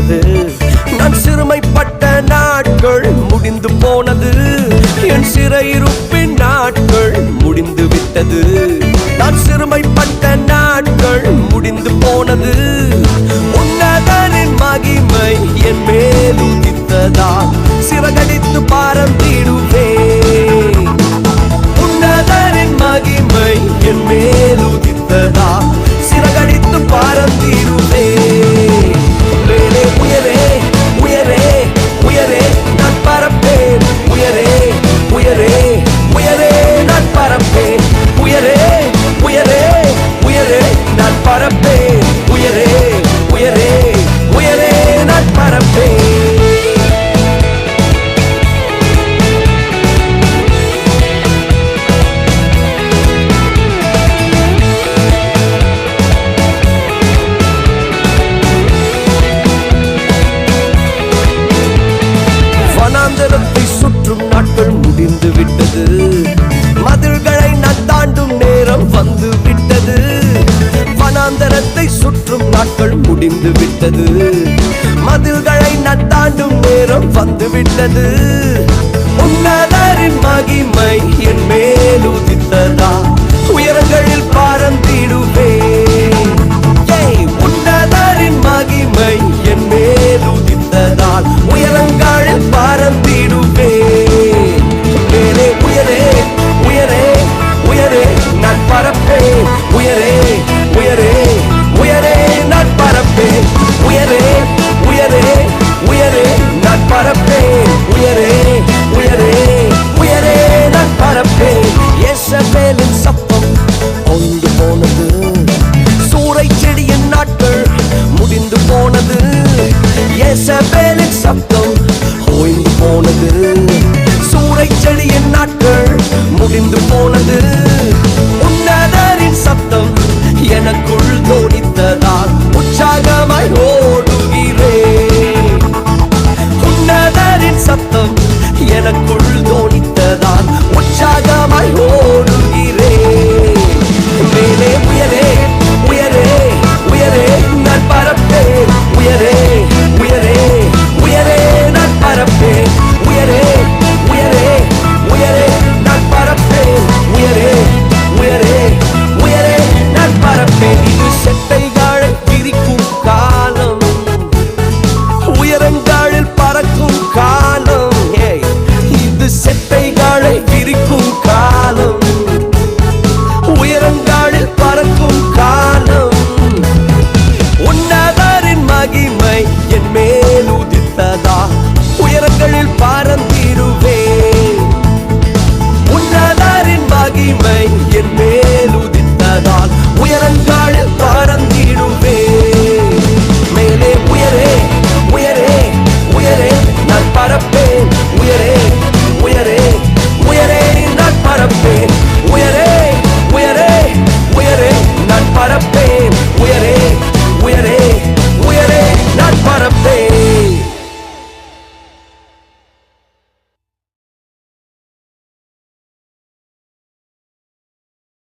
முடிந்து நான் சிறுமைப்பட்ட நாட்கள் முடிந்து போனது. என் சிறையிருப்பின் நாட்கள் முடிந்து விட்டது. நான் சிறுமைப்பட்ட நாட்கள் முடிந்து போனது. உன்னதனின் மகிமை என் மேலும் முடிந்து விட்டது. மதில்களை நட்டாண்டும் நேரம் வந்து விட்டது. உன்னதரின் மகிமை என் மேல் எசபேலின் சப்தம் ஓய்ந்து போனது. சூறை செடியின் நாட்கள் முடிந்து போனது. உன்னதரின் சப்தம் எனக்குள் தோணித்ததால் உற்சாகமாய் ஓடுகிறேன். உன்னதரின் சப்தம் எனக்குள் தோ